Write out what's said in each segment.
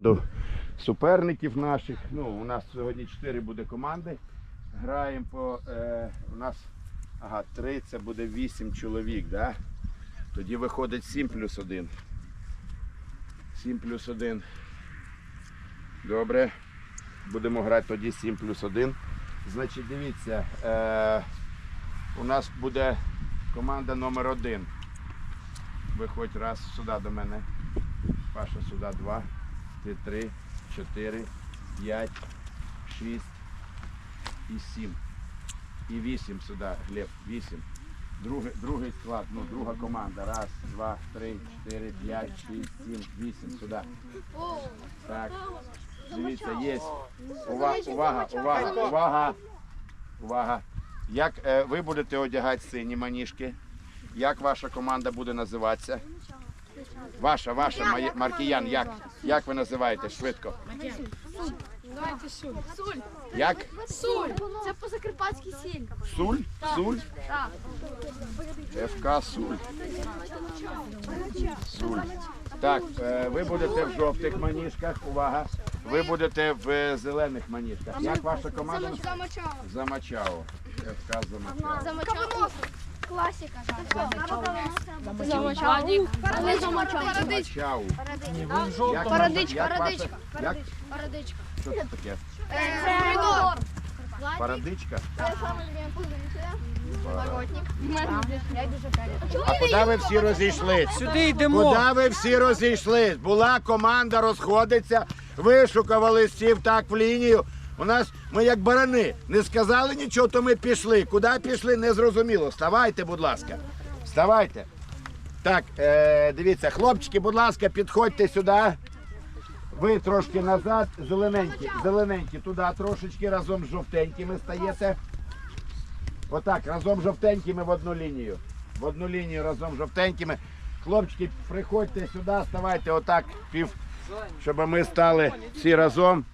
до суперників наших. Ну, у нас сьогодні 4 буде команди. Граємо по. Е, у нас ага, 3 це буде 8 чоловік, да? Тоді виходить 7 плюс 1. 7 плюс 1. Добре. Будемо грати тоді 7 плюс 1. Значить, дивіться, е, у нас буде команда номер 1. Виходь раз сюди до мене. Паша сюди два. Ти три, чотири, п'ять, шість і сім. І вісім сюди, Глеб, вісім. Другий, другий склад, ну, друга команда. Раз, два, три, чотири, п'ять, шість, сім, вісім сюди. Так. Дивіться, є. Увага, увага, увага, увага. Увага. Як е, ви будете одягати сині маніжки? Як ваша команда буде називатися? Ваша, ваша, Має- Маркіян, як? Як ви називаєте? Швидко. Давайте суль. Суль. Як? Суль. Це позакарпатський сіль. Суль? Суль? Так. ФК Суль. Суль. Так, е, ви будете в жовтих маніжках, увага. Ви будете в е, зелених маніжках. Як ваша команда? Замочав. Замачао. ФК Замачао. Замочав. Класика. Замочав. Не замочав. Парадичка, парадичка. Парадичка. Що це таке? Парадичка? Воротник. А куди ви всі розійшлись? Сюди йдемо. Куди ви всі розійшлись? Була команда, розходиться, вишукували сів так в лінію. У нас ми як барани. Не сказали нічого, то ми пішли. Куди пішли, не зрозуміло. Вставайте, будь ласка. Вставайте. Так, е, дивіться, хлопчики, будь ласка, підходьте сюди. Ви трошки назад, зелененькі, зелененькі, туди трошечки разом з жовтенькими стаєте. Отак, разом з жовтенькими в одну лінію. В одну лінію разом з жовтенькими. Хлопчики, приходьте сюди, ставайте отак, пів, щоб ми стали всі разом.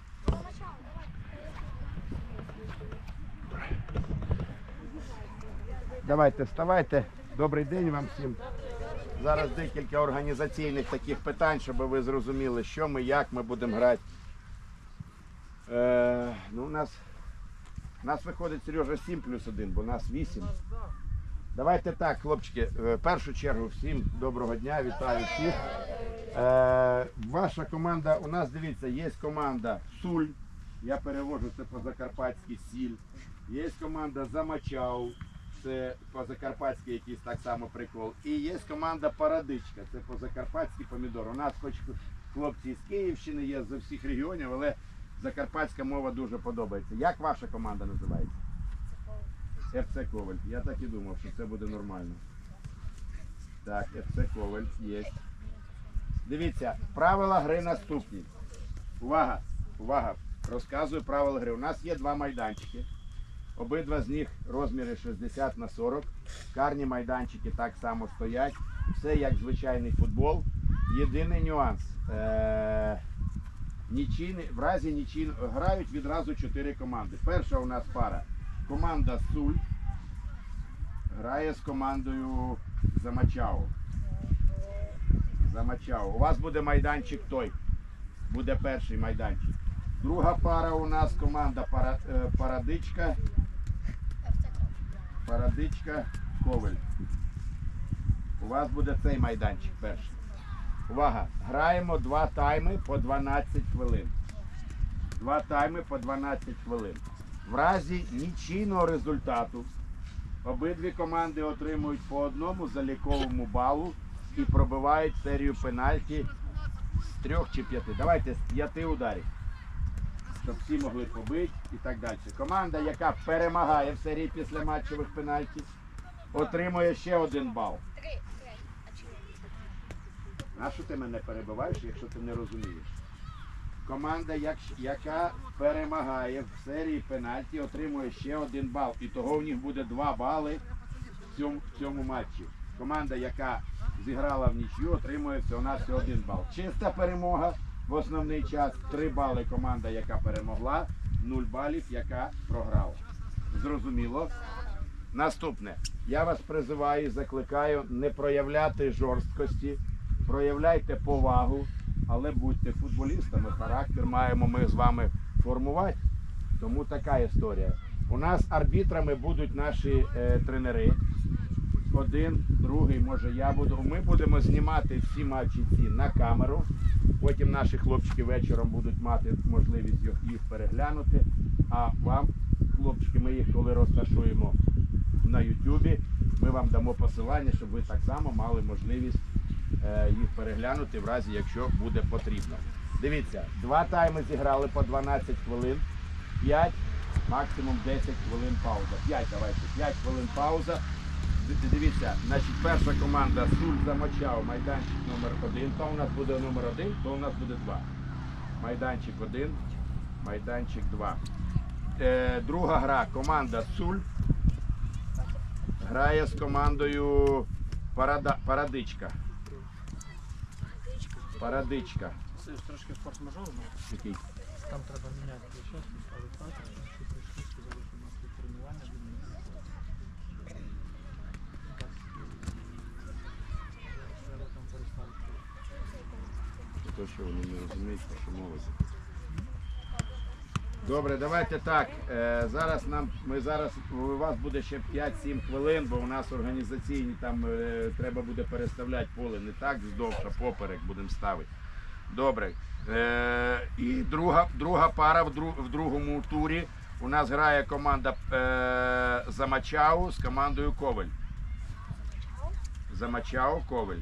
Давайте, вставайте. Добрий день вам всім. Зараз декілька організаційних таких питань, щоб ви зрозуміли, що ми, як ми будемо грати. Е, ну, у нас у нас виходить Сережа 7 плюс 1, бо нас 8. Давайте так, хлопчики, е, в першу чергу всім доброго дня, вітаю всіх. Е, ваша команда, у нас дивіться, є команда Суль. Я перевожу це по закарпатськи сіль. Є команда Замачау, це по закарпатськи якийсь так само прикол. І є команда Парадичка, це по закарпатськи помідор. У нас хоч хлопці з Київщини є з усіх регіонів, але закарпатська мова дуже подобається. Як ваша команда називається? ФЦ Коваль. Я так і думав, що це буде нормально. Так, ФЦ Коваль є. Дивіться, правила гри наступні. Увага! Увага! Розказую правила гри. У нас є два майданчики. Обидва з них розміри 60 на 40. Карні майданчики так само стоять. Все як звичайний футбол. Єдиний нюанс. Е- нічийний, в разі нічийно грають відразу чотири команди. Перша у нас пара. Команда Суль грає з командою Замачао. Замачао. У вас буде майданчик той. Буде перший майданчик. Друга пара у нас команда е, Парадичка. Парадичка Коваль. У вас буде цей майданчик перший. Увага! Граємо два тайми по 12 хвилин. Два тайми по 12 хвилин. В разі нічийного результату обидві команди отримують по одному заліковому балу і пробивають серію пенальті з трьох чи п'яти. Давайте з п'яти ударів. Щоб всі могли побити і так далі. Команда, яка перемагає в серії після матчевих пенальті, отримує ще один бал. А що ти мене перебиваєш, якщо ти не розумієш? Команда, яка перемагає в серії пенальті, отримує ще один бал. І того в них буде два бали в цьому, в цьому матчі. Команда, яка зіграла в нічю, отримує всього на всього один бал. Чиста перемога в основний час. Три бали команда, яка перемогла, нуль балів, яка програла. Зрозуміло? Наступне. Я вас призиваю, закликаю не проявляти жорсткості, проявляйте повагу але будьте футболістами, характер маємо ми з вами формувати. Тому така історія. У нас арбітрами будуть наші е, тренери. Один, другий, може я буду. Ми будемо знімати всі матчі ці на камеру. Потім наші хлопчики вечором будуть мати можливість їх, переглянути. А вам, хлопчики, ми їх коли розташуємо на Ютубі, ми вам дамо посилання, щоб ви так само мали можливість е, їх переглянути в разі, якщо буде потрібно. Дивіться, два тайми зіграли по 12 хвилин, 5, максимум 10 хвилин пауза. 5, давайте, 5 хвилин пауза. Дивіться, значить, перша команда Суль замочав майданчик номер 1. То у нас буде номер 1, то у нас буде 2. Майданчик 1, майданчик 2. Е, друга гра команда Суль грає з командою Парада, Парадичка. Парадичка. Це ж трошки форс-мажор, ну, Який? там треба міняти час, але так, що прийшли, сказали, що у нас тут тренування відміниться. Так, треба там переставити. То, що вони не розуміють, що мовиться. Добре, давайте так. Е, зараз нам ми зараз у вас буде ще 5-7 хвилин, бо у нас організаційні там е, треба буде переставляти поле не так вздовж, а поперек будемо ставити. Добре. Е, і друга, друга пара в, дру, в другому турі. У нас грає команда Замачау з командою Ковель. Замачау Ковель.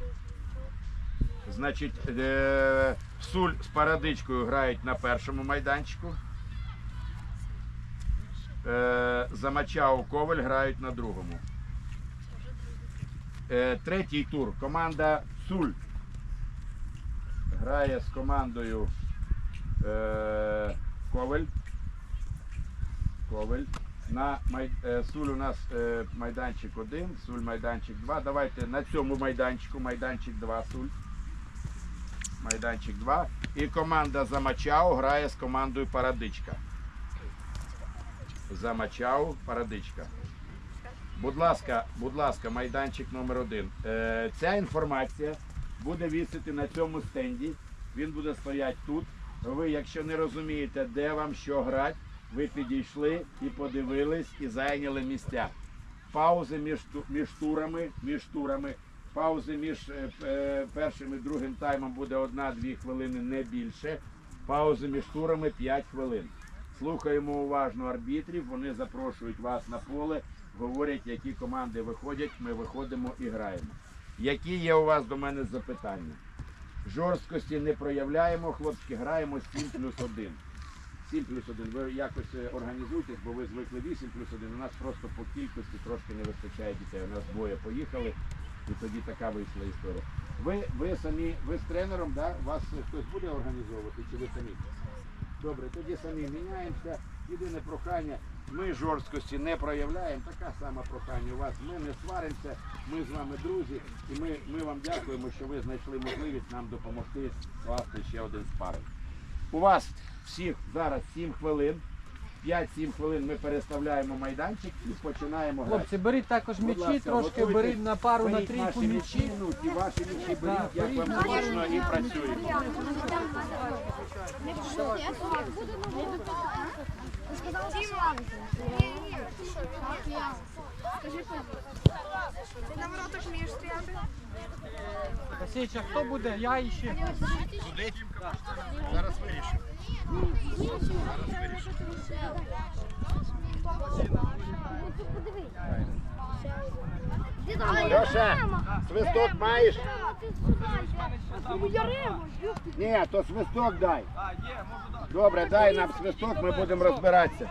Значить, е, Суль з парадичкою грають на першому майданчику. Е, Замачау Коваль грають на другому. Е, третій тур. Команда Суль грає з командою е, Коваль. Коваль. На май, е, Суль у нас е, майданчик 1, Суль майданчик 2. Давайте на цьому майданчику майданчик 2 Суль. Майданчик 2. І команда Замачау грає з командою Парадичка. Замачау, Парадичка. Будь ласка, будь ласка, майданчик номер один. Е, ця інформація буде вісити на цьому стенді. Він буде стояти тут. Ви, якщо не розумієте, де вам що грати, ви підійшли і подивились і зайняли місця. Паузи між, між турами, між турами. Паузи між е, е, першим і другим таймом буде одна-дві хвилини, не більше. Паузи між турами 5 хвилин. Слухаємо уважно арбітрів, вони запрошують вас на поле, говорять, які команди виходять, ми виходимо і граємо. Які є у вас до мене запитання? Жорсткості не проявляємо, хлопці, граємо 7 плюс 1. 7 плюс 1. Ви якось е, організуйтесь, бо ви звикли 8 плюс 1. У нас просто по кількості трошки не вистачає дітей. У нас двоє поїхали, і тоді така вийшла історія. Ви, ви самі, ви з тренером, да? вас хтось буде організовувати чи ви самі? Добре, тоді самі міняємося. Єдине прохання, ми жорсткості не проявляємо. Така сама прохання у вас. Ми не сваримося, ми з вами друзі, і ми, ми вам дякуємо, що ви знайшли можливість нам допомогти скласти ще один спаринг. У вас всіх зараз 7 хвилин. 5-7 хвилин ми переставляємо майданчик і починаємо грати. Хлопці, беріть також Будь м'ячі, ласка, трошки готуйтесь. беріть на пару, на Беріть трійку наші м'ячі. м'ячі, ну, ті ваші м'ячі беріть, як беріть вам зручно і працюємо. Ти. Скажи, на воротах вмієш стояти? Васильович, а хто буде? Я і ще. Льоша, свисток маєш? Ні, то свисток дай. Добре, дай нам свисток, ми будемо розбиратися.